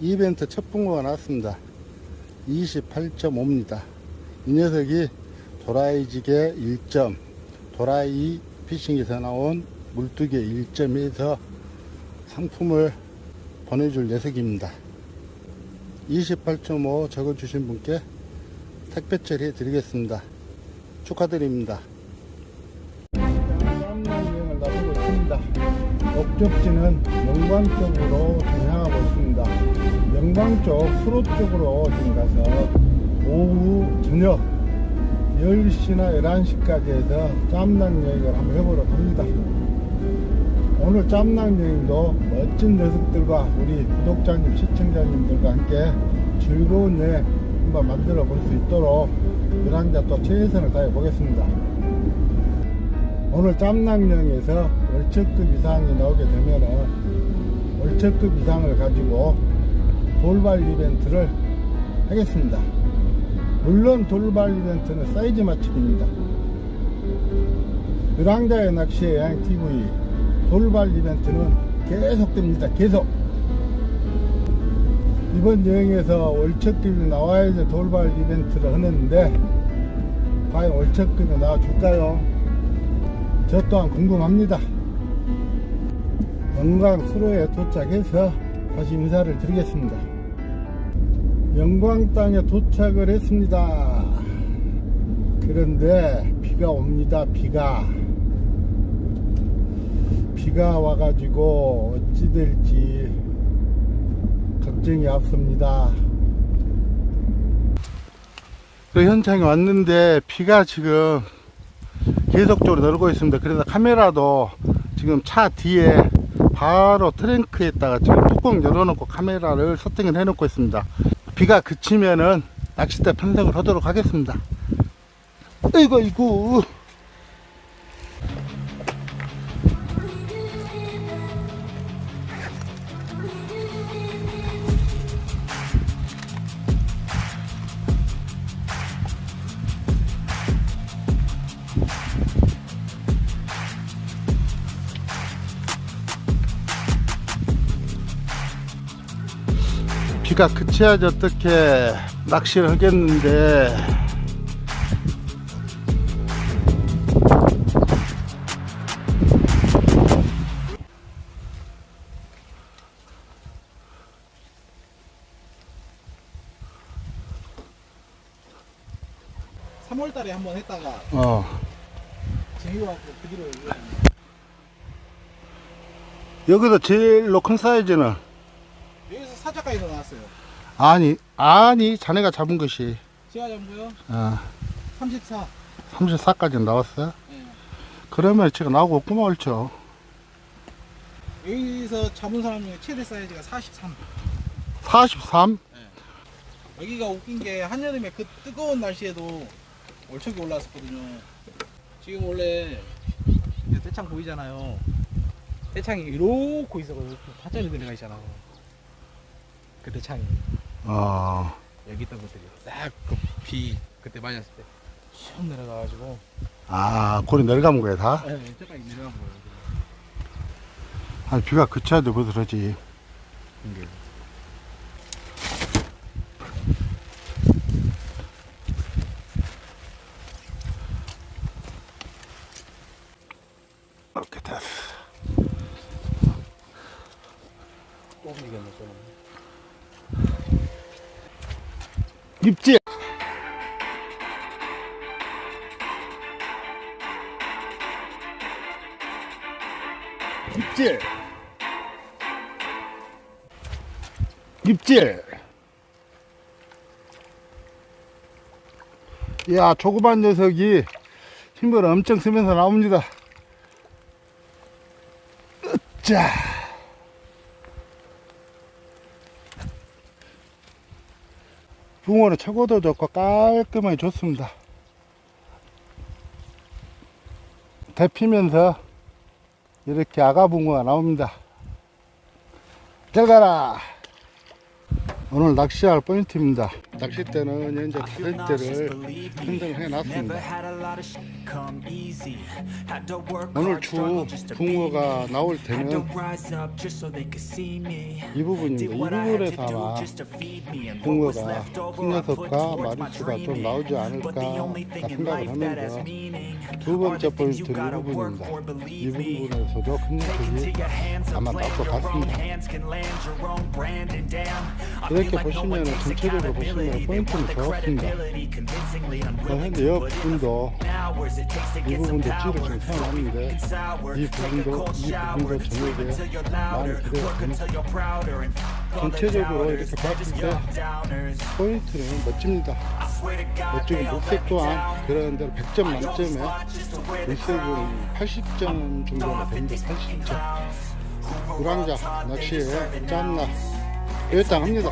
이벤트 첫 붕어가 나왔습니다. 28.5입니다. 이 녀석이 도라이지게 1점, 도라이 피싱에서 나온 물두개 1점에서 상품을 보내줄 녀석입니다. 28.5 적어주신 분께 택배 처리해 드리겠습니다. 축하드립니다. 깜랑여행을 나서고 있습니다. 목적지는 영광 쪽으로 향하고 있습니다. 영광 쪽 수로 쪽으로 지금 가서 오후 저녁 10시나 11시까지 해서 짬낭 여행을 한번 해보려고 합니다. 오늘 짬낭 여행도 멋진 녀석들과 우리 구독자님, 시청자님들과 함께 즐거운 여행 한번 만들어 볼 수 있도록 유랑자 또 최선을 다해 보겠습니다. 오늘 짬낭령에서 월척급 이상이 나오게 되면은 월척급 이상을 가지고 돌발 이벤트를 하겠습니다. 물론 돌발 이벤트는 사이즈 맞춤입니다. 유랑자의 낚시의 양TV 돌발 이벤트는 계속됩니다. 계속. 이번 여행에서 월척급이 나와야지 돌발 이벤트를 하는데 과연 월척급이 나와줄까요? 저 또한 궁금합니다. 영광 수로에 도착해서 다시 인사를 드리겠습니다. 영광 땅에 도착을 했습니다. 그런데 비가 옵니다. 비가. 비가 와가지고 어찌 될지 걱정이 앞섭니다. 그 현장에 왔는데 비가 지금 계속적으로 늘고 있습니다. 그래서 카메라도 지금 차 뒤에 바로 트렁크에다가 지금 뚜껑 열어놓고 카메라를 세팅을 해놓고 있습니다. 비가 그치면은 낚싯대 편성을 하도록 하겠습니다. 이거 이거 비가 그쳐야지 어떻게 낚시를 하겠는데. 달에 한번 했다가 어. 재미와갖고 그 뒤로 여기서 제일로 큰 사이즈는 사자까지 나왔어요. 아니 아니 자네가 잡은 것이 제가 잡고요. 어, 34. 34까지 나왔어요. 예. 그러면 제가 나오고 없구만 옳죠. 여기서 잡은 사람 중에 최대 사이즈가 43. 43 여기가 웃긴 게 한여름에 그 뜨거운 날씨에도 월척이 올라왔었거든요. 지금 원래 이제 대창 보이잖아요. 대창이 이렇게 있어가지고 파전이 들어가 있잖아. 그 대창이 어, 여기 있던 것들이 싹그비 그때 맞았을 때슉 내려가가지고 아 골이 내려가는 거야 다. 네, 저까지 내려간 거예요. 아니 비가 그쳐야지 뭐 그러지. 이게 됐어. 또 움직였네 또. 입질. 입질. 입질. 야, 조그만 녀석이 힘을 엄청 쓰면서 나옵니다. 자. 붕어는 최고도 좋고 깔끔하게 좋습니다. 데피면서 이렇게 아가 붕어가 나옵니다. 잘 가라! 오늘 낚시할 포인트입니다. 낚싯대는 현재 가설대를 선정해 놨습니다. 오늘 추 붕어가 나올 때는 이 부분입니다. 이 부분에서 아마 붕어가 큰 녀석과 마리수가 좀 나오지 않을까 생각을 하면서 두 번째 포인트는 이 부분입니다. 이 부분에서도 큰 녀석이 아마 나올 것 같습니다. 이렇게 보시면 전체적으로 보시면 포인트는 좋습니다. 현재 옆 부분도 이 부분도 찌를 좀 사용하는데 이 부분도 이 부분도 저녁에 많이 기대됩니다. 전체적으로 이렇게 봤을 때 포인트는 멋집니다. 멋지고 물색 또한 그런 대로 100점 만점에 물색은 80점 정도가 됩니다. 80점. 우랑자 낚시에 짬나 일당합니다.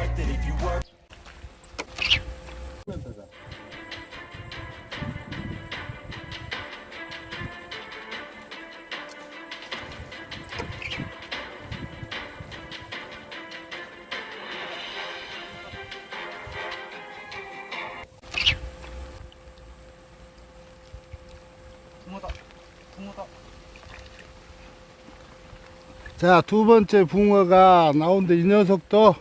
붕어다. 붕어다. 자, 두 번째 붕어가 나오는데 이 녀석도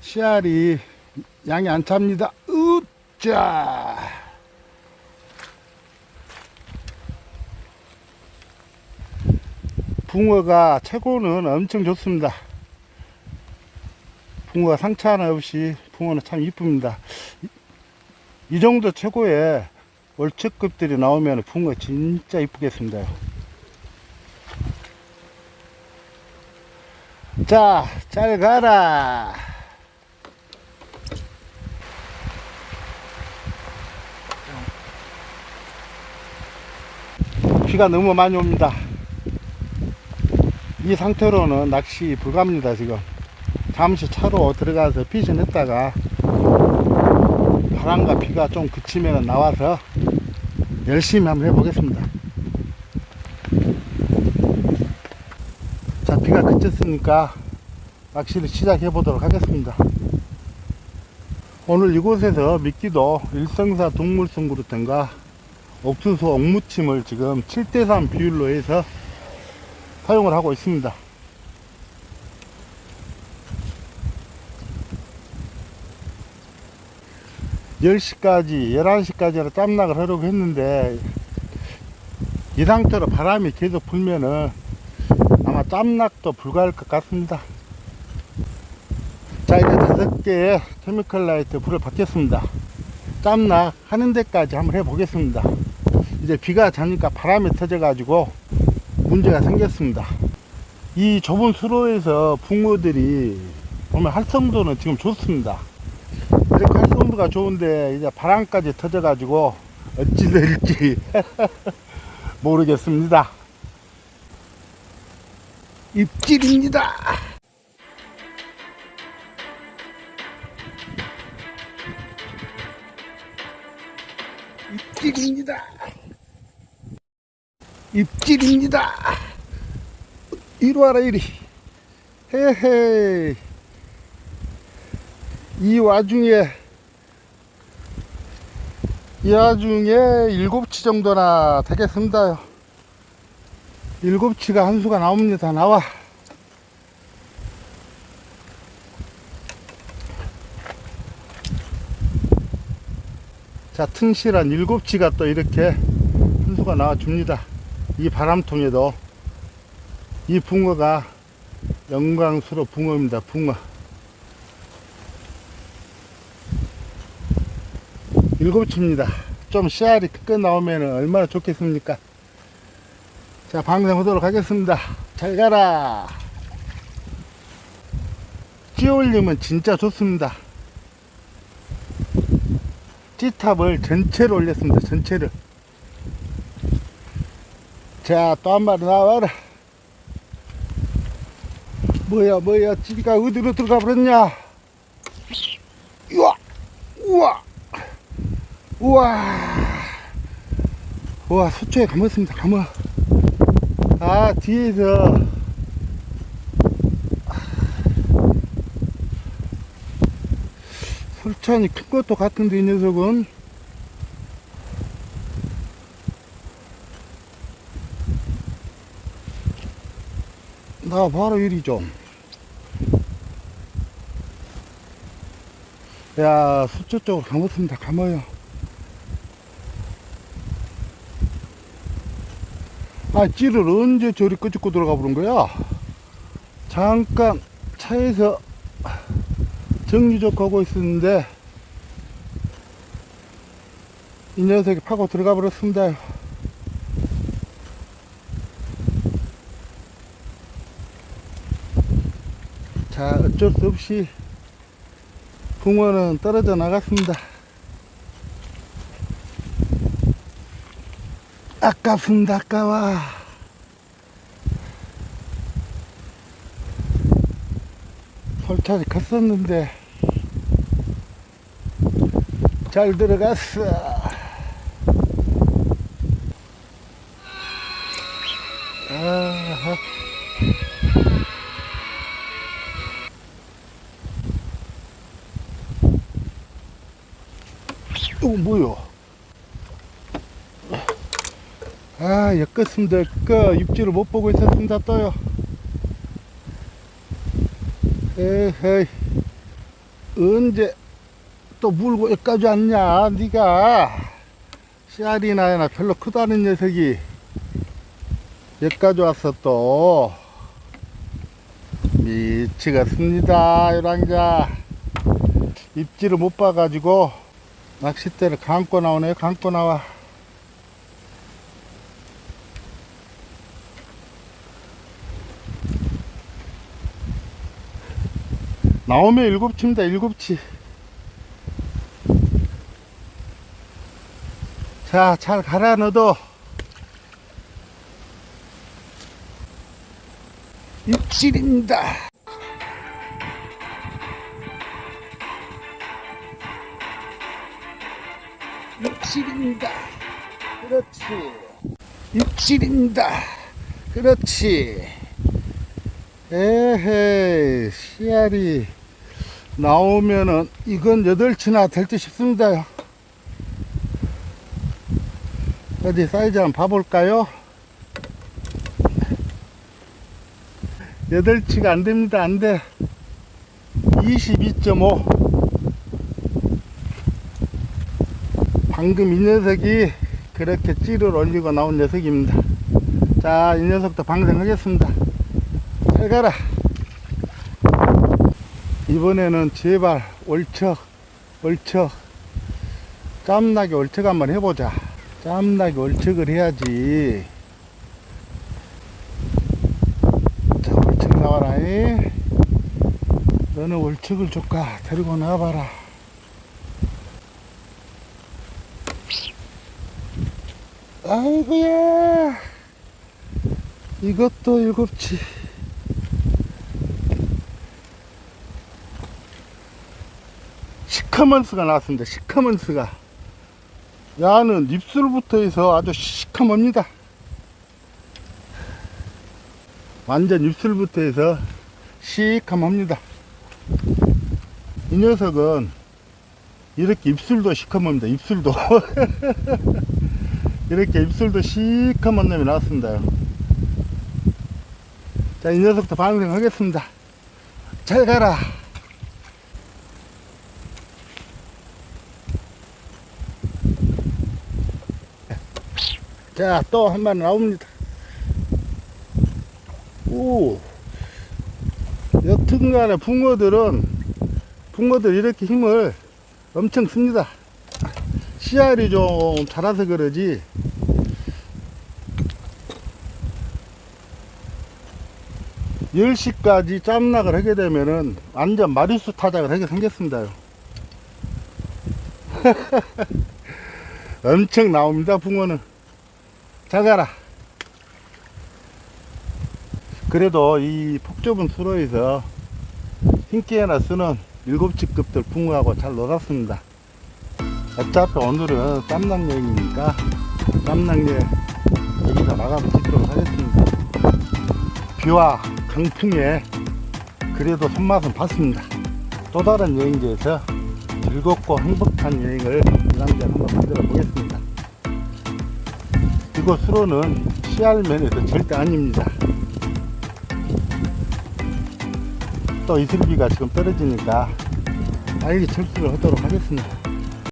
씨알이 양이 안 찹니다. 으짜! 붕어가 최고는 엄청 좋습니다. 붕어가 상처 하나 없이 붕어는 참 이쁩니다. 이, 이 정도 최고의 월척급들이 나오면 붕어 진짜 이쁘겠습니다. 자, 잘 가라. 비가 너무 많이 옵니다. 이 상태로는 낚시 불가합니다, 지금. 잠시 차로 들어가서 피신했다가 바람과 비가 좀 그치면 나와서 열심히 한번 해보겠습니다. 자, 비가 그쳤으니까 낚시를 시작해 보도록 하겠습니다. 오늘 이곳에서 미끼도 일성사 동물성그룹텐과 옥수수 옥무침을 지금 7대3 비율로 해서 사용을 하고 있습니다. (10시까지) (11시까지는) 짬락을 하려고 했는데 이 상태로 바람이 계속 불면은 아마 짬락도 불가할 것 같습니다. 자, 이제 다섯 개의 케미컬 라이트 불을 받겠습니다. 짬락 하는 데까지 한번 해보겠습니다. 이제 비가 자니까 바람이 터져가지고 문제가 생겼습니다. 이 좁은 수로에서 붕어들이 보면 활성도는 지금 좋습니다. 이렇게 활성도가 좋은데 이제 바람까지 터져가지고 어찌 될지 모르겠습니다. 입질입니다. 입질입니다. 입질입니다. 이리 와라 이리. 헤헤. 이 와중에 이 와중에 일곱치 정도나 되겠습니다. 일곱치가 한 수가 나옵니다. 나와. 자, 튼실한 일곱치가 또 이렇게 한 수가 나와 줍니다. 이 바람통에도 이 붕어가 영광스러 붕어입니다. 붕어. 일곱치입니다. 좀 씨알이 크게 나오면 얼마나 좋겠습니까? 자, 방송하도록 하겠습니다. 잘 가라. 찌올림은 진짜 좋습니다. 찌탑을 전체로 올렸습니다. 전체를. 자, 또 한 마리 나와라. 뭐야, 뭐야, 찌가 어디로 들어가 버렸냐? 우와, 우와, 우와, 우와, 수초에 감았습니다. 감아. 아, 뒤에서. 설찬이 큰 것도 같은데 이 녀석은 나 바로 이리 좀. 야, 수초 쪽으로 가보습니다. 가모요. 아, 찌를 언제 저리 끄집고 들어가 보는 거야? 잠깐 차에서 좀 하고 있었는데, 이 녀석이 파고 들어가 버렸습니다. 자, 어쩔 수 없이 붕어는 떨어져 나갔습니다. 아깝습니다, 아까워. 털차이 컸었는데, 잘 들어갔어. 아하. 이거 뭐요? 아, 엮었습니다. 엮어. 입질을 못 보고 있었습니다. 떠요. 에헤이. 언제 또 물고 여기까지 왔냐? 니가 씨알이나 하나 별로 크다는 녀석이 여기까지 왔어 또. 미치겠습니다. 요랑자. 입질을 못 봐가지고 낚싯대를 감고 나오네요. 감고 나와. 나오면 일곱 치입니다. 일곱 치. 자, 잘 갈아 넣어도 입질입니다. 입질입니다. 그렇지. 입질입니다. 그렇지. 에헤이, 씨알이 나오면은 이건 여덟치나 될 듯 싶습니다. 어디 사이즈 한번 봐볼까요? 여덟치가 안 됩니다. 안 돼. 22.5. 방금 이 녀석이 그렇게 찌를 올리고 나온 녀석입니다. 자, 이 녀석도 방생하겠습니다. 잘 가라. 이번에는 제발 올척, 올척, 짬나게 올척 한번 해보자. 짬나게 올척을 해야지. 자, 올척 나와라. 이. 너는 올척을 줄까? 데리고 나와봐라. 아이고야 이것도 일곱치 시커먼스가 나왔습니다 시커먼스가 야는 입술부터 해서 아주 시커멉니다 완전 입술부터 해서 시커멉니다 이 녀석은 이렇게 입술도 시커멉니다 입술도 이렇게 입술도 시커먼 놈이 나왔습니다. 자, 이 녀석도 방생하겠습니다. 잘 가라. 자, 또 한 마리 나옵니다. 오. 여튼간에 붕어들은, 붕어들 이렇게 힘을 엄청 씁니다. 씨알이 좀 자라서 그러지. 열시까지 짬락을 하게 되면은 완전 마리수 타작을 하게 생겼습니다. 엄청 나옵니다, 붕어는. 잘 가라. 그래도 이 폭좁은 수로에서 흰기에나 쓰는 일곱치급들 붕어하고 잘 놀았습니다. 어차피 오늘은 쌈낭 여행이니까 쌈낭 여행 여기서 마감 짓도록 하겠습니다. 비와 강풍에 그래도 손맛은 봤습니다. 또 다른 여행지에서 즐겁고 행복한 여행을 이랑장 한번 만들어 보겠습니다. 이곳 수로는 씨알면에도 절대 아닙니다. 또 이슬비가 지금 떨어지니까 빨리 철수를 하도록 하겠습니다.